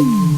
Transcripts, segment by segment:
อ่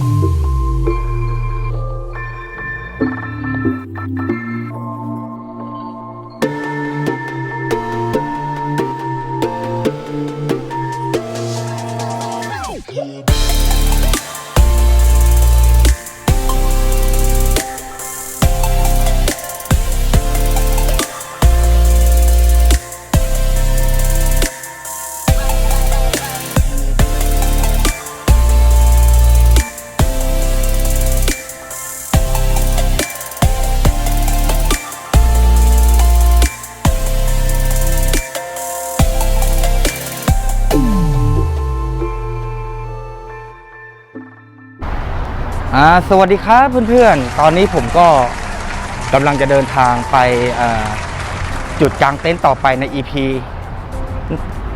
สวัสดีครับเพื่อนๆ ตอนนี้ผมก็กำลังจะเดินทางไปจุดกลางเต็นท์ต่อไปใน EP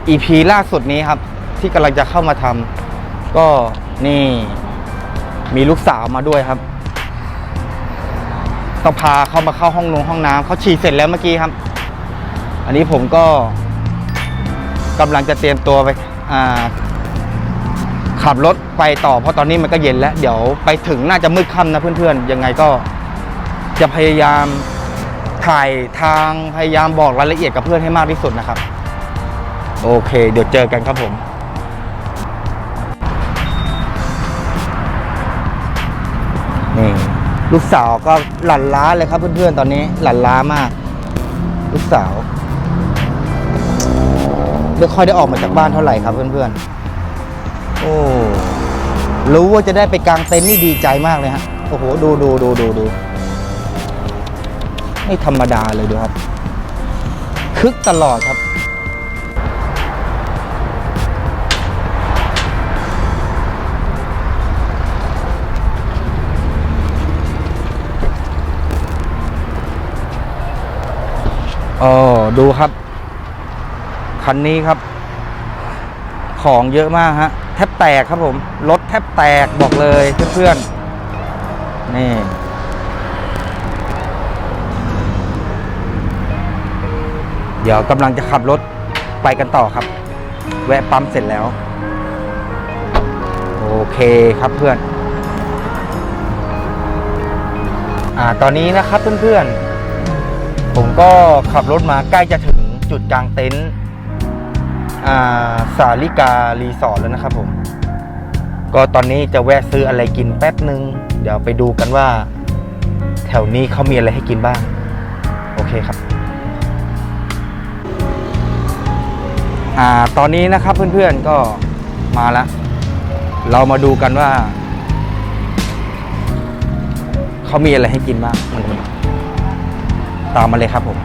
EP ล่าสุดนี้ครับ ที่กำลังจะเข้ามาทำก็นี่มีลูกสาวมาด้วยครับต้องพาเขามาเข้าห้องนงห้องน้ำเขาฉี่เสร็จแล้วเมื่อกี้ครับ อันนี้ผมก็กำลังจะเตรียมตัวไปอ่า ขับรถไปต่อเพราะตอนนี้มันก็เย็นแล้ว เดี๋ยวไปถึงน่าจะมืดค่ำนะเพื่อนๆ ยังไงก็จะพยายามถ่ายทางพยายามบอกรายละเอียดกับเพื่อนให้มากที่สุดนะครับ โอเค เดี๋ยวเจอกันครับผมนี่ลูกสาวก็หลั่นล้าเลยครับเพื่อนๆตอนนี้หลั่นล้ามาก ลูกสาวไม่ค่อยได้ออกมาจากบ้านเท่าไหร่ครับเพื่อนๆ โอ้ รู้ว่าจะได้ไปกางเต็นท์นี่ดีใจมากเลยฮะ โอ้โห ดูดูดูดูดู ไม่ธรรมดาเลยดูครับ คึกตลอดครับอ๋อดูครับ คันนี้ครับ ของเยอะมากฮะ แทบแตกครับผม รถแทบแตกบอกเลยเพื่อนๆ นี่ เดี๋ยวกำลังจะขับรถไปกันต่อครับ แวะปั๊มเสร็จแล้ว โอเคครับเพื่อน อ่าตอนนี้นะครับเพื่อนๆ ผมก็ขับรถมาใกล้จะถึงจุดกลางเต็นท์ สาลิการีสอร์ทแล้วนะครับผม ก็ตอนนี้จะแวะซื้ออะไรกินแป๊บนึง เดี๋ยวไปดูกันว่า แถวนี้เขามีอะไรให้กินบ้าง โอเคครับอ่าตอนนี้นะครับเพื่อนๆก็มาแล้ว เรามาดูกันว่าเขามีอะไรให้กินบ้างตามมาเลยครับผม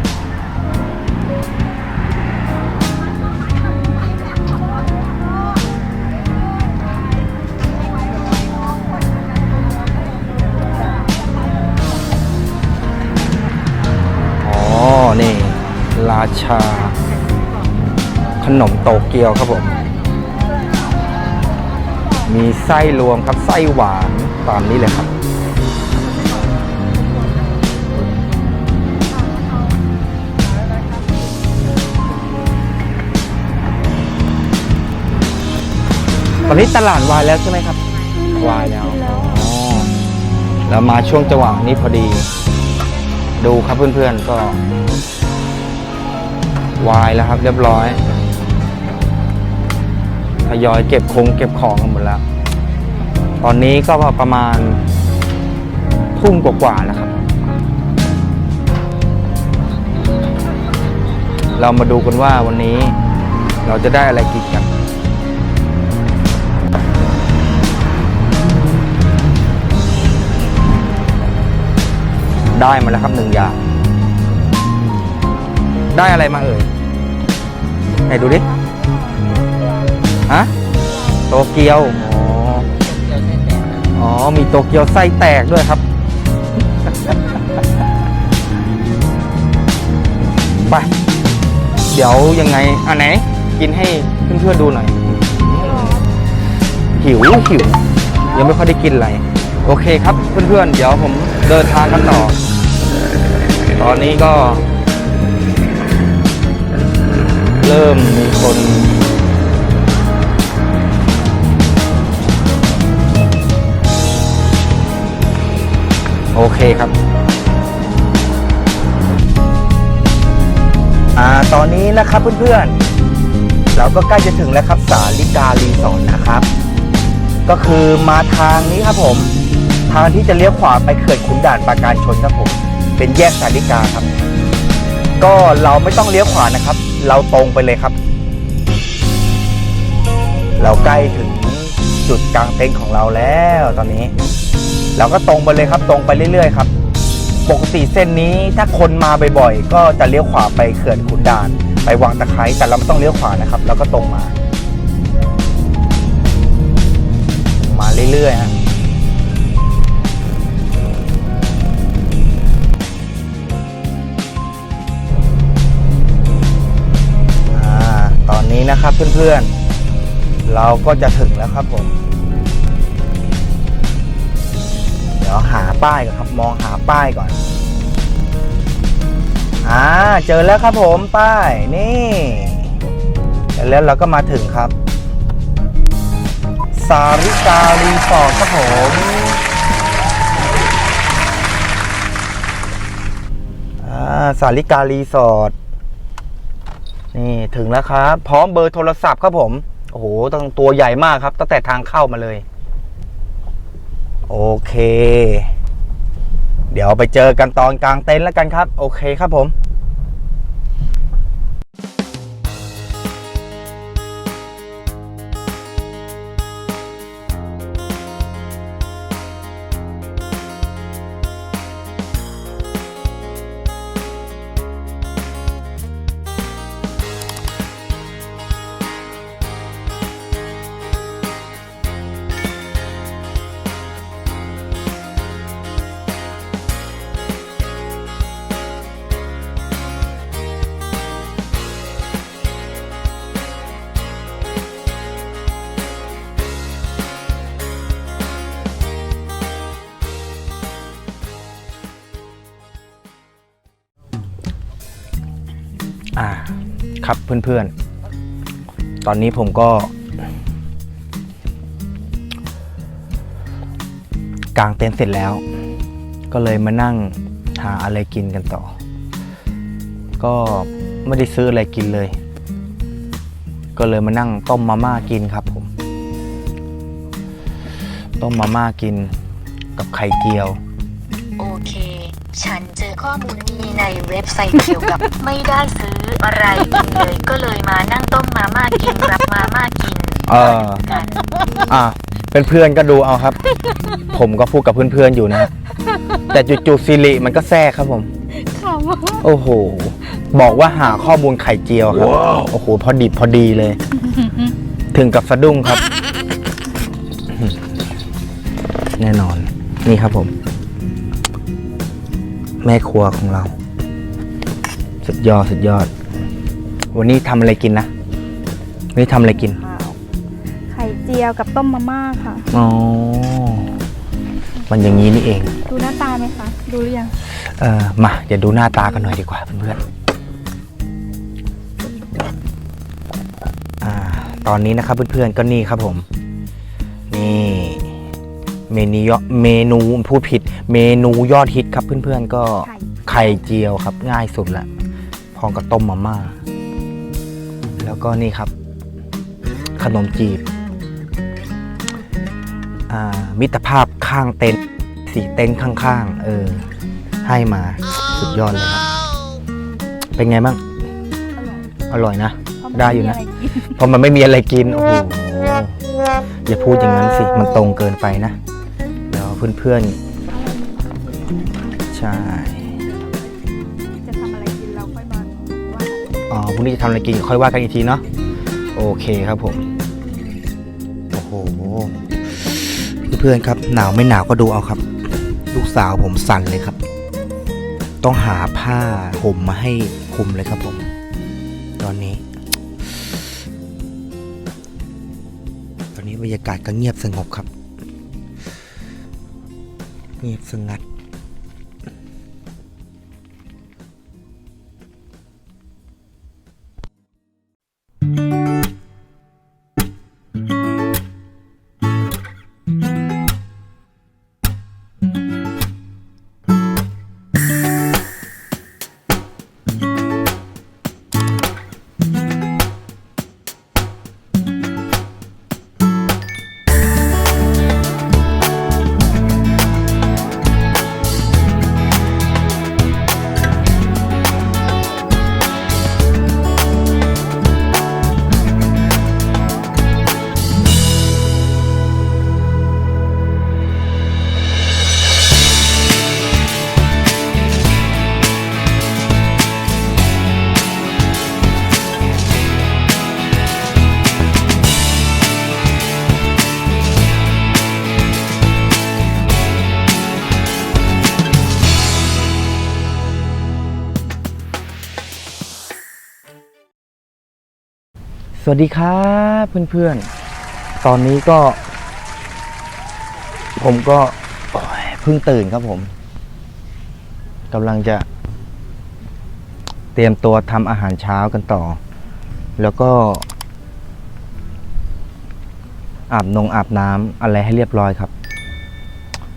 ชา ขนมโตเกียวครับผม มีไส้รวมครับไส้หวานตามนี้เลยครับ ตอนนี้ตลาดวายแล้วใช่ไหมครับ วายแล้วอ๋อแล้วมาช่วงจังหวะนี้พอดี ดูครับเพื่อนๆก็ วายแล้วครับเรียบร้อยทยอยเก็บคงเก็บของกันหมดแล้ว ตอนนี้ก็ประมาณทุ่มกว่าๆแล้วครับ เรามาดูกันว่าวันนี้เราจะได้อะไรกินกันได้มาแล้วครับหนึ่งอย่าง ได้อะไรมาเอ่ย ไหนดูดิฮะโตเกียวอ๋ออ๋อ มีโตเกียวไส้แตกด้วยครับ ไป เดี๋ยวยังไง อันไหน กินให้เพื่อนๆดูหน่อย หิวหิว ยังไม่ค่อยได้กินอะไร โอเคครับเพื่อนๆ เดี๋ยวผมเดินทางกันต่อ ตอนนี้ก็ เริ่มมีคนโอเคครับ อ่า ตอนนี้นะครับเพื่อนๆ เราก็ใกล้จะถึงแล้วครับสาลิการีสอร์ทนะครับ ก็คือมาทางนี้ครับผม ทางที่จะเลี้ยวขวาไปเขื่อนขุนด่านปราการชนครับผม เป็นแยกสาลิกาครับ ก็เราไม่ต้องเลี้ยวขวานะครับ เราตรงไปเลยครับ เราใกล้ถึงจุดกลางเต็นท์ของเราแล้วตอนนี้ เราก็ตรงไปเลยครับ ตรงไปเรื่อยๆครับ ปกติเส้นนี้ถ้าคนมาบ่อยๆก็จะเลี้ยวขวาไปเขื่อนขุนด่าน ไปวังตะไคร้แต่เราไม่ต้องเลี้ยวขวานะครับเราก็ตรงมา มาเรื่อยๆฮะ นะครับเพื่อนๆ เราก็จะถึงแล้วครับผม เดี๋ยวหาป้ายก่อนครับ มองหาป้ายก่อน อ่า เจอแล้วครับผมป้ายนี่แล้วเราก็มาถึงครับ สาริการีสอร์ทครับผมอ่าสาริการีสอร์ท นี่ถึงแล้วครับ พร้อมเบอร์โทรศัพท์ครับผม โอ้โหตั้งตัวใหญ่มากครับ ตั้งแต่ทางเข้ามาเลย โอเค เดี๋ยวไปเจอกันตอนกลางเต็นท์แล้วกันครับ โอเคครับผม ครับเพื่อนๆ ตอนนี้ผมก็กางเต็นท์เสร็จแล้ว ก็เลยมานั่งหาอะไรกินกันต่อ ก็ไม่ได้ซื้ออะไรกินเลย ก็เลยมานั่งต้มมาม่ากินครับผม ต้มมาม่ากินกับไข่เจียว โอเค ฉันเจอข้อมูลนี้ในเว็บไซต์เกี่ยวกับ ไม่ได้ซื้อ อะไรกินเลยก็เลยมานั่งต้มมาม่ากินรับมาม่ากินเออ กันอ่าเป็นเพื่อนๆก็ดูเอาครับ ผมก็พูดกับเพื่อนๆอยู่นะ แต่จู่ๆซิริมันก็แทรกครับผมโอ้โห บอกว่าหาข้อมูลไข่เจียวครับ โอ้โห พอดิบพอดีเลย ถึงกับสะดุ้งครับ แน่นอน นี่ครับผม แม่ครัวของเรา สุดยอด สุดยอด วันนี้ทำอะไรกินนะวันนี้ทำอะไรกิน ข้าวไข่เจียวกับต้มมาม่าค่ะ อ๋อ มันอย่างนี้นี่เอง ดูหน้าตาไหมคะดูหรือยังเออมา เดี๋ยวดูหน้าตากันหน่อยดีกว่าเพื่อนๆอ่า ตอนนี้นะครับเพื่อนๆก็นี่ครับผม นี่เมนูยอเมนูพูดผิด เมนูยอดฮิตครับเพื่อนๆก็ไข่ไข่เจียวครับง่ายสุดละพร้อมกับต้มมาม่า แล้วก็นี่ครับ ขนมจีบอ่ามิตรภาพข้างเต็นท์สีเต็นท์ข้างๆ เออ ให้มาสุดยอดเลยครับ เป็นไงบ้าง อร่อยอร่อยนะเพราะมัได้อยู่นะม่มีไรกินเพราะมันไม่มีอะไรกิน โอ้โห อย่าพูดอย่างนั้นสิ มันตรงเกินไปนะ เดี๋ยวเพื่อนๆ ใช่ อ๋อพรุ่งนี้จะทำอะไรกินค่อยว่ากันอีกทีเนาะโอเคครับผม โอ้โห เพื่อนๆครับ หนาวไม่หนาวก็ดูเอาครับ ลูกสาวผมสั่นเลยครับ ต้องหาผ้าห่มมาให้คลุมเลยครับผม ตอนนี้ ตอนนี้บรรยากาศก็เงียบสงบครับ เงียบสงัด วัสดีครับเพื่อนๆ ตอนนี้ก็ ผมก็เพิ่งตื่นครับผมกำลังจะ เตรียมตัวทำอาหารเช้ากันต่อ แล้วก็ อาบนงอาบน้ำอะไรให้เรียบร้อยครับ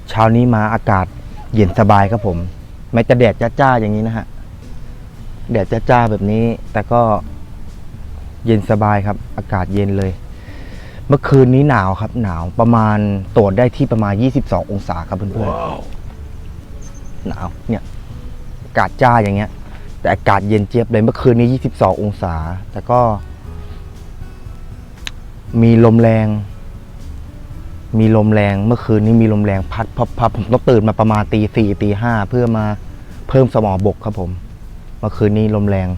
เช้านี้มาอากาศเย็นสบายครับผมแม้จะแดดจ้าๆอย่างนี้นะฮะแดดจ้าๆแบบนี้แต่ก็ เย็นสบายครับ อากาศเย็นเลย เมื่อคืนนี้หนาวครับ หนาวประมาณตรวจได้ที่ประมาณ 22 องศาครับเพื่อนๆหนาวเนี่ยอากาศจ้าอย่างเงี้ย แต่อากาศเย็นเจี๊ยบเลยเมื่อคืนนี้ 22 องศา แต่ก็ มีลมแรง มีลมแรง เมื่อคืนนี้มีลมแรงพัดพับพับผมต้องตื่นมาประมาณตีสี่ตีห้าเพื่อมาเพิ่มสมองบกครับผม เมื่อคืนนี้ลมแรง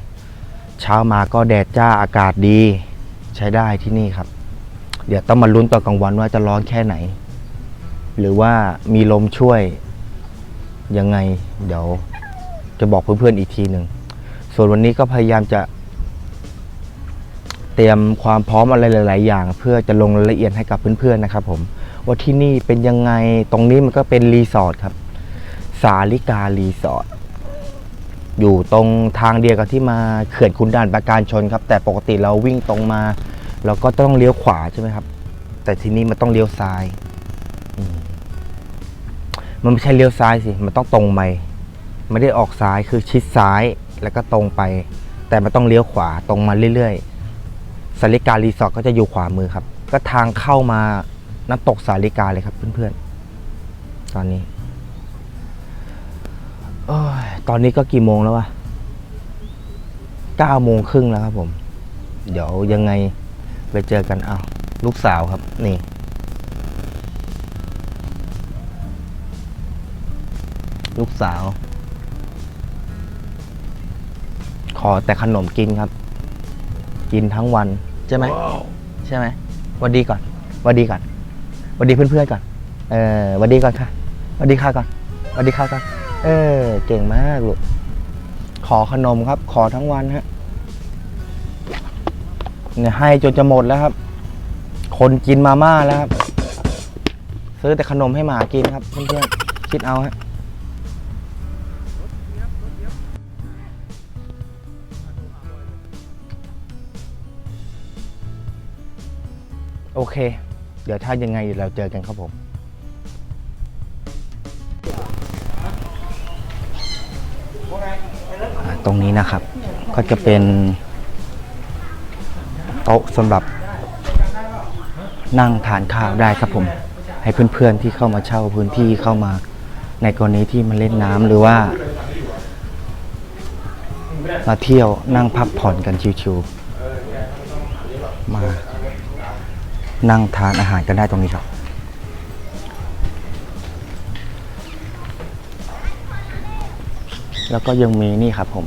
เช้ามาก็แดดจ้าอากาศดี ใช้ได้ที่นี่ครับ เดี๋ยวต้องมาลุ้นตอนกลางวันว่าจะร้อนแค่ไหน หรือว่ามีลมช่วย ยังไง เดี๋ยวจะบอกเพื่อนๆอีกทีหนึ่งส่วนวันนี้ก็พยายามจะ เตรียมความพร้อมอะไรหลาย ๆ อย่าง เพื่อจะลงรายละเอียดให้กับเพื่อนๆนะครับ ผม ว่าที่นี่เป็นยังไงตรงนี้มันก็เป็นรีสอร์ทครับ สาลิการีสอร์ท อยู่ตรงทางเดียวกับที่มาเขื่อนคุณด่านประการชนครับ แต่ปกติเราวิ่งตรงมาเราก็ต้องเลี้ยวขวาใช่ไหมครับ แต่ที่นี่มันต้องเลี้ยวซ้ายมันไม่ใช่เลี้ยวซ้ายสิมันต้องตรงไปไม่ได้ออกซ้ายคือชิดซ้ายแล้วก็ตรงไป แต่มันต้องเลี้ยวขวาตรงมาเรื่อยๆสาริการีสอร์ทก็จะอยู่ขวามือครับ ก็ทางเข้ามาน้ำตกสาริกาเลยครับเพื่อนๆตอนนี้โอ้ย ตอนนี้ก็กี่โมงแล้ววะเก้าโมงครึ่งแล้วครับผม เดี๋ยวยังไงไปเจอกันเอาวลูกสาวครับ นี่ ลูกสาว ขอแต่ขนมกินครับ กินทั้งวัน ใช่ไหม ใช่ไหมหวัดดีก่อนหวัดดีก่อนหวัดดีเพื่อนๆก่อน เออหวัดดีก่อนค่ะหวัดดีค่ะก่อนหวัดดีค่ะก่อน เออ เก่งมากลูก ขอขนมครับ ขอทั้งวันฮะ เนี่ยให้จนจะหมดแล้วครับ คนกินมาม่าแล้วครับ ซื้อแต่ขนมให้หมากินครับเพื่อนๆคิดเอาฮะโอเค เดี๋ยวถ้ายังไงเราเจอกันครับผม ตรงนี้นะครับ ก็จะเป็นโต๊ะสำหรับนั่งทานข้าวได้ครับผม ให้เพื่อนๆที่เข้ามาเช่าพื้นที่เข้ามาในกรณีที่มาเล่นน้ำหรือว่า มาเที่ยวนั่งพักผ่อนกันชิวๆมานั่งทานอาหารกันได้ตรงนี้ครับ แล้วก็ยังมีนี่ครับผม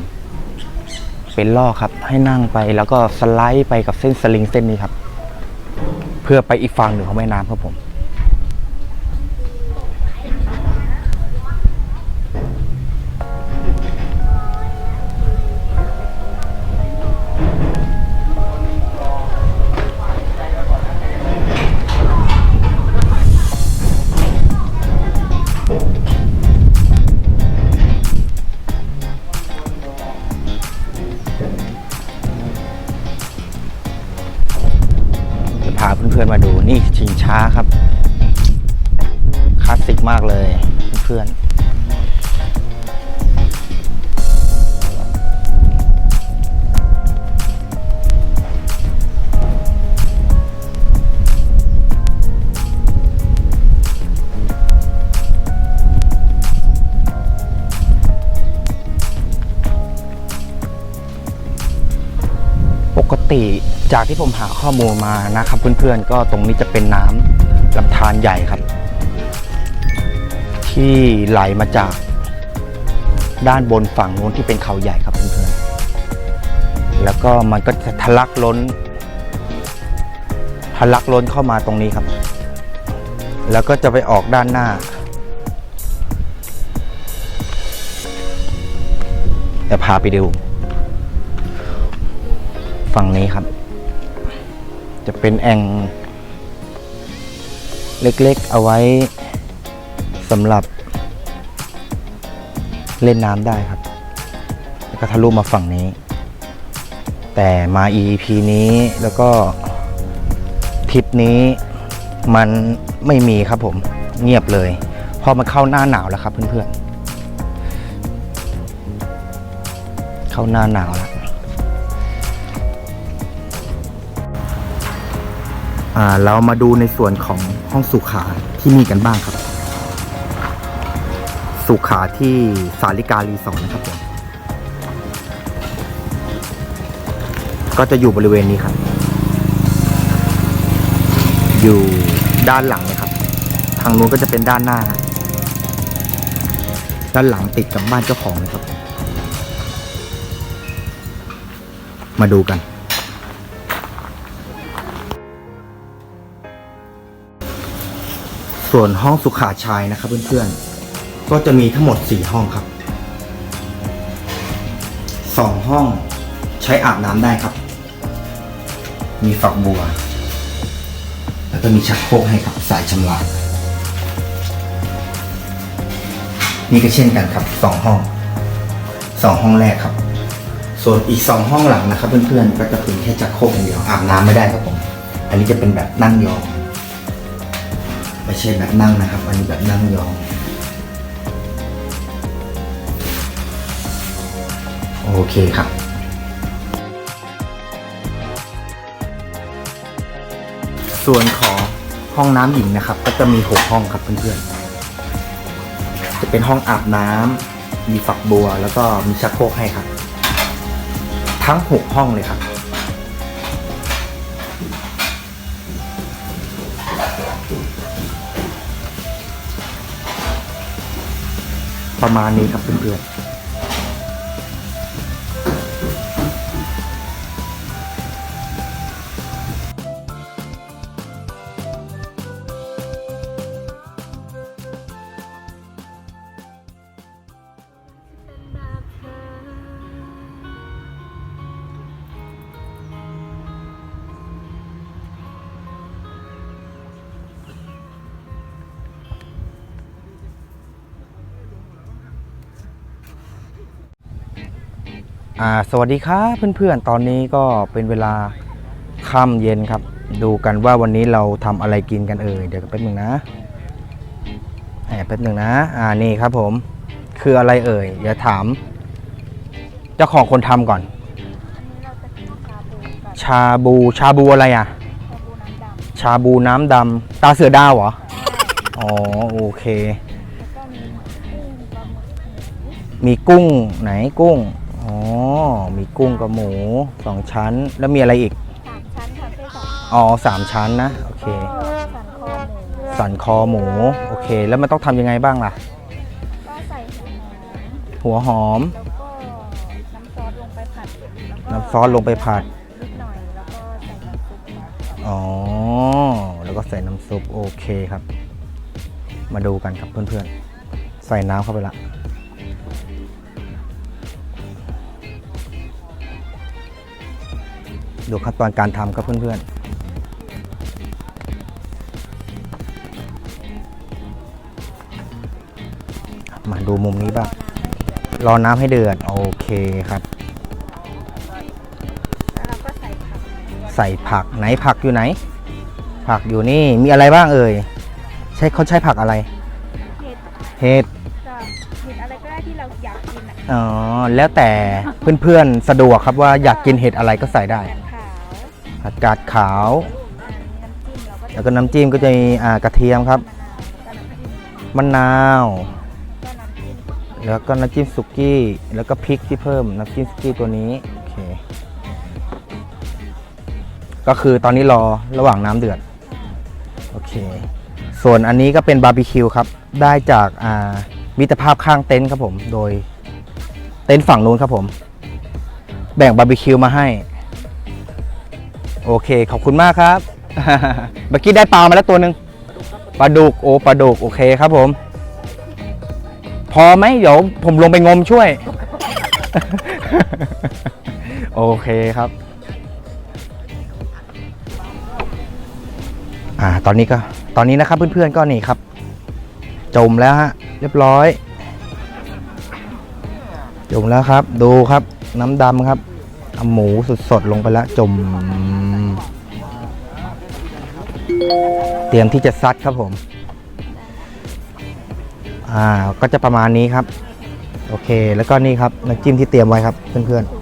เป็นล่อครับให้นั่งไปแล้วก็สไลด์ไปกับเส้นสลิงเส้นนี้ครับ เพื่อไปอีกฝั่งหนึ่งของแม่น้ำครับผม ช้าครับ คลาสสิกมากเลยเพื่อนปกติจากที่ผมหาข้อมูลมานะครับเพื่อนๆก็ตรงนี้จะเป็นน้ำ ลำธารใหญ่ครับ ที่ไหลมาจากด้านบนฝั่งนู้นที่เป็นเขาใหญ่ครับเพื่อนๆแล้วก็มันก็จะทะลักล้น ทะลักล้นเข้ามาตรงนี้ครับ แล้วก็จะไปออกด้านหน้าเดี๋ยวพาไปดู ฝั่งนี้ครับ จะเป็นแอ่ง เล็กๆ เอาไว้สำหรับเล่นน้ำได้ครับ แล้วก็ทะลุมาฝั่งนี้ แต่มา EP นี้แล้วก็ทริปนี้มันไม่มีครับผมเงียบเลย พอมันเข้าหน้าหนาวแล้วครับเพื่อนๆ เข้าหน้าหนาว เรามาดูในส่วนของห้องสุขาที่นี่กันบ้างครับ สุขาที่สาริการีสอร์ทนะครับผมก็จะอยู่บริเวณนี้ครับ อยู่ด้านหลังเลยครับ ทางนู้นก็จะเป็นด้านหน้า ด้านหลังติดกับบ้านเจ้าของเลยครับ มาดูกัน ส่วนห้องสุขาชายนะครับเพื่อนๆ ก็จะมีทั้งหมด 4 ห้องครับ 2 ห้องใช้อาบน้ำได้ครับ มีฝักบัว แล้วก็มีชักโครกให้ครับสายชำระนี่ก็เช่นกันครับ 2 ห้อง 2 ห้องแรกครับ ส่วนอีก 2 ห้องหลังนะครับ เพื่อนๆ ก็จะเป็นแค่ชักโครกอย่างเดียวอาบน้ำไม่ได้ครับผม อันนี้จะเป็นแบบนั่งยอง ไม่ใช่แบบนั่งนะครับ อันนี้แบบนั่งยองโอเคครับ ส่วนของห้องน้ำหญิงนะครับ ก็จะมี6ห้องครับเพื่อนๆ จะเป็นห้องอาบน้ำมีฝักบัว แล้วก็มีชักโครกให้ครับ ทั้ง6ห้องเลยครับ ประมาณนี้ครับเพื่อนๆ สวัสดีครับเพื่อนๆ ตอนนี้ก็เป็นเวลาค่ำเย็นครับ ดูกันว่าวันนี้เราทำอะไรกินกันเอ่ยเดี๋ยวแป๊บหนึ่งนะแอบแป๊บหนึ่งนะ อ่านี่ครับผมคืออะไรเอ่ยเดี๋ยวถาม เจ้าของคนทำก่อนอันนี้เราจะกินชาบูกับชาบูชาบูอะไรอะชาบูน้ำดำชาบูน้ำดำตาเสือดาวเหรอ อ๋อโอเคแล้วก็มีกุ้งปลาหมึกหมูมีกุ้งไหนกุ้ง อ๋อ มีกุ้งกับหมูสองชั้น แล้วมีอะไรอีก สามชั้นค่ะไส้สองอ๋อสามชั้นนะ โอเค ก็สันคอหมูสันคอหมู โอเค แล้วมันต้องทำยังไงบ้างล่ะ ก็ใส่หัวหอมหัวหอม แล้วก็น้ำซอสลงไปผัดแล้วก็น้ำซอสลงไปผัด นิดหน่อยแล้วก็ใส่น้ำซุปค่ะอ๋อ แล้วก็ใส่น้ำซุป โอเคครับ มาดูกันครับเพื่อนๆ ใส่น้ำเข้าไปละ ดูขั้นตอนการทำครับเพื่อนๆมาดูมุมนี้บ้าง รอน้ำให้เดือด โอเคครับ แล้วเราก็ใส่ผักใส่ผักไหนผักอยู่ไหน ผักอยู่นี่มีอะไรบ้างเอ่ย ใช้เขาใช้ผักอะไร เห็ดเห็ด กับเห็ดอะไรก็ได้ที่เราอยากกินอะอ๋อ แล้วแต่เพื่อนๆ สะดวกครับว่าอยากกินเห็ดอะไรก็ใส่ได้แกงขาว ผักกาดขาว แล้วก็น้ำจิ้มก็จะมีอ่ากระเทียมครับมะนาวมะนาว แล้วก็น้ำจิ้มสุกี้ แล้วก็พริกที่เพิ่มน้ำจิ้มสุกี้ตัวนี้โอเคก็คือตอนนี้รอระหว่างน้ำเดือดโอเค ส่วนอันนี้ก็เป็นบาร์บีคิวครับ ได้จากอ่ามิตรภาพข้างเต็นท์ครับผม โดยเต็นท์ฝั่งนู้นครับผม แบ่งบาร์บีคิวมาให้ โอเค ขอบคุณมากครับ เมื่อกี้ได้ปลามาแล้วตัวหนึ่งปลาดุกโอ้ปลาดุกโอเคครับผม พอไหมเดี๋ยวผมลงไปงมช่วย โอเคครับ อ่าตอนนี้ก็ตอนนี้นะครับเพื่อนๆก็นี่ครับ จมแล้วฮะเรียบร้อย จมแล้วครับ ดูครับน้ำดำครับ เอาหมูสดๆลงไปแล้วจม เตรียมที่จะซัดครับผม อ่าก็จะประมาณนี้ครับ โอเค แล้วก็นี่ครับน้ำจิ้มที่เตรียมไว้ครับ เพื่อนๆ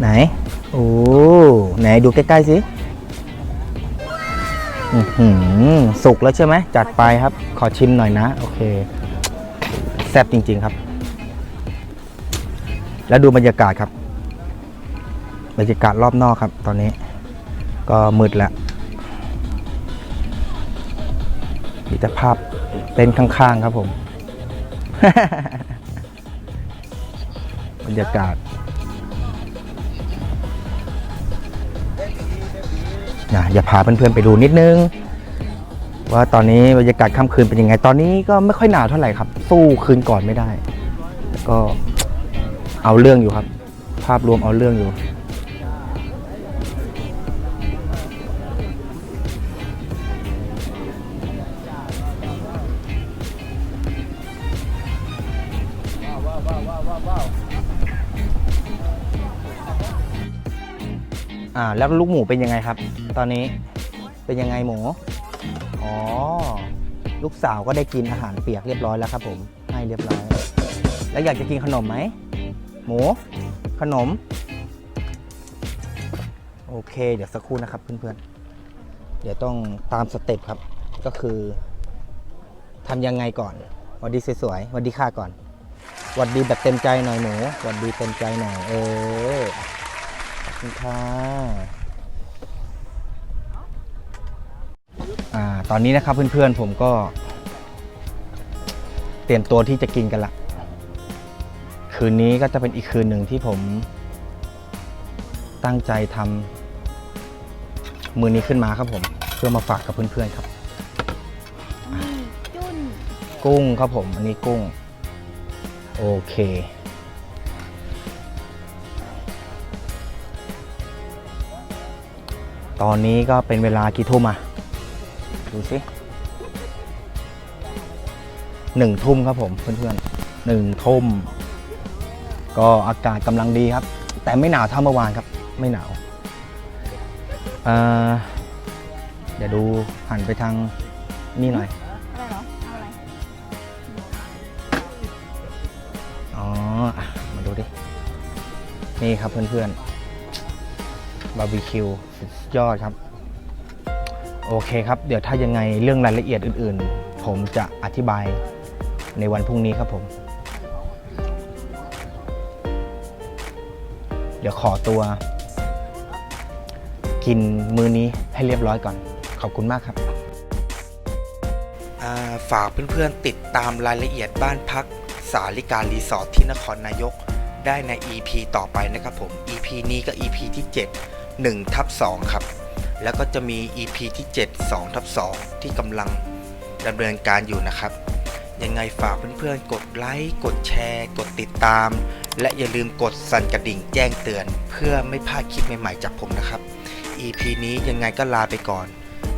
ไหน โอ้ ไหนดูใกล้ ๆ สิ สุกแล้วใช่ไหมจัดไปครับ ขอชิมหน่อยนะ โอเค แซ่บจริง ๆครับ แล้วดูบรรยากาศครับ บรรยากาศรอบนอกครับ ตอนนี้ ก็มืดแล้วมีแต่ภาพเต้นข้างๆครับผม บรรยากาศ นะอย่าพาเพื่อนๆไปดูนิดนึง ว่าตอนนี้บรรยากาศค่ำคืนเป็นยังไง ตอนนี้ก็ไม่ค่อยหนาวเท่าไหร่ครับ สู้คืนก่อนไม่ได้ ก็เอาเรื่องอยู่ครับ ภาพรวมเอาเรื่องอยู่าแล้วลูกหมูเป็นยังไงครับ ตอนนี้เป็นยังไงหมู อ๋อ ลูกสาวก็ได้กินอาหารเปียกเรียบร้อยแล้วครับ ผมให้เรียบร้อย แล้วอยากจะกินขนมไหมหมู ขนม โอเค เดี๋ยวสักครู่นะครับเพื่อนๆ เดี๋ยวต้องตามสเต็ปครับ ก็คือทำยังไงก่อนวัดดีสวยๆวัดดีค่าก่อนวัดดีแบบเต็มใจหน่อยหนูวัดดีเต็มใจหน่อยเออ คุณค่ะอ่าตอนนี้นะครับเพื่อนๆผมก็ เตรียมตัวที่จะกินกันละ คืนนี้ก็จะเป็นอีกคืนหนึ่งที่ผมตั้งใจทำมือนี้ขึ้นมาครับผม เพื่อมาฝากกับเพื่อนๆครับนี่จุนกุ้งครับผม อันนี้กุ้ง โอเค ตอนนี้ก็เป็นเวลากี่ทุ่มอะดูสิหนึ่งทุ่มครับผมเพื่อนๆหนึ่งทุ่ม ก็อากาศกำลังดีครับ แต่ไม่หนาวเท่าเมื่อวานครับ ไม่หนาวเอ่อเดี๋ยวดูหันไปทางนี่หน่อยอะไรเหรอเอาอะไรอ๋ออะมาดูดิ นี่ครับเพื่อนๆ บาร์บีคิวสุดยอดครับ โอเคครับ เดี๋ยวถ้ายังไงเรื่องรายละเอียดอื่น ๆ ผมจะอธิบายในวันพรุ่งนี้ครับผม เดี๋ยวขอตัว กินมื้อนี้ให้เรียบร้อยก่อน ขอบคุณมากครับฝากเพื่อนๆติดตามรายละเอียดบ้านพักสาลิการรีสอร์ทที่นครนายก ได้ใน EP ต่อไปนะครับผม EP นี้ก็ EP ที่ 7 1ทับ2ครับ แล้วก็จะมี EP ที่ 7 2ทับ2ที่กำลังดำเนินการอยู่นะครับ ยังไงฝากเพื่อนๆ กดไลค์ กดแชร์ กดติดตาม และอย่าลืมกดสั่นกระดิ่งแจ้งเตือน เพื่อไม่พลาดคลิปใหม่ๆจากผมนะครับ EP นี้ยังไงก็ลาไปก่อน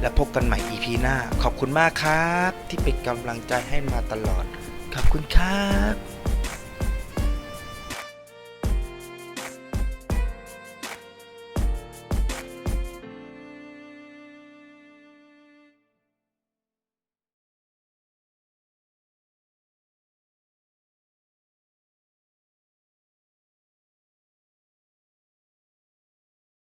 และพบกันใหม่ EP หน้า ขอบคุณมากครับ ที่เป็นกำลังใจให้มาตลอด ขอบคุณครับ